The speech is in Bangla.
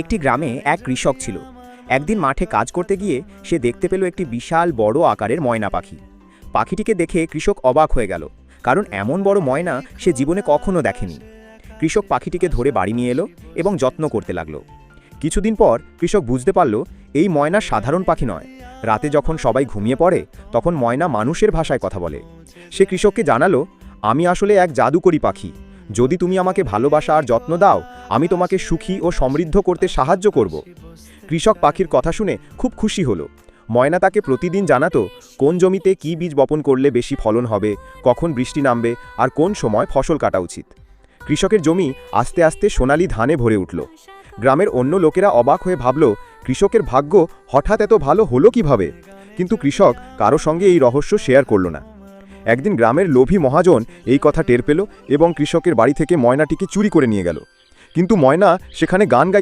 একটি গ্রামে এক কৃষক ছিল। একদিন মাঠে কাজ করতে গিয়ে সে দেখতে পেল একটি বিশাল বড় আকারের ময়না পাখি। পাখিটিকে দেখে কৃষক অবাক হয়ে গেল, কারণ এমন বড় ময়না সে জীবনে কখনো দেখেনি। কৃষক পাখিটিকে ধরে বাড়ি নিয়ে এলো এবং যত্ন করতে লাগল। কিছুদিন পর কৃষক বুঝতে পারল, এই ময়না সাধারণ পাখি নয়। রাতে যখন সবাই ঘুমিয়ে পড়ে, তখন ময়না মানুষের ভাষায় কথা বলে। সে কৃষককে জানালো, আমি আসলে এক জাদুকরি পাখি। যদি তুমি আমাকে ভালোবাসা আর যত্ন দাও, আমি তোমাকে সুখী ও সমৃদ্ধ করতে সাহায্য করব। কৃষক পাখির কথা শুনে খুব খুশি হলো। ময়না তাকে প্রতিদিন জানাতো, কোন জমিতে কী বীজ বপন করলে বেশি ফলন হবে, কখন বৃষ্টি নামবে, আর কোন সময় ফসল কাটা উচিত। কৃষকের জমি আস্তে আস্তে সোনালি ধানে ভরে উঠল। গ্রামের অন্য লোকেরা অবাক হয়ে ভাবল, কৃষকের ভাগ্য হঠাৎ এত ভালো হলো কীভাবে? কিন্তু কৃষক কারও সঙ্গে এই রহস্য শেয়ার করল না। একদিন গ্রামের লোভী মহাজন এই কথা টের পেল এবং কৃষকের বাড়ি থেকে ময়নাটিকে চুরি করে নিয়ে গেল। কিন্তু ময়না সেখানে গান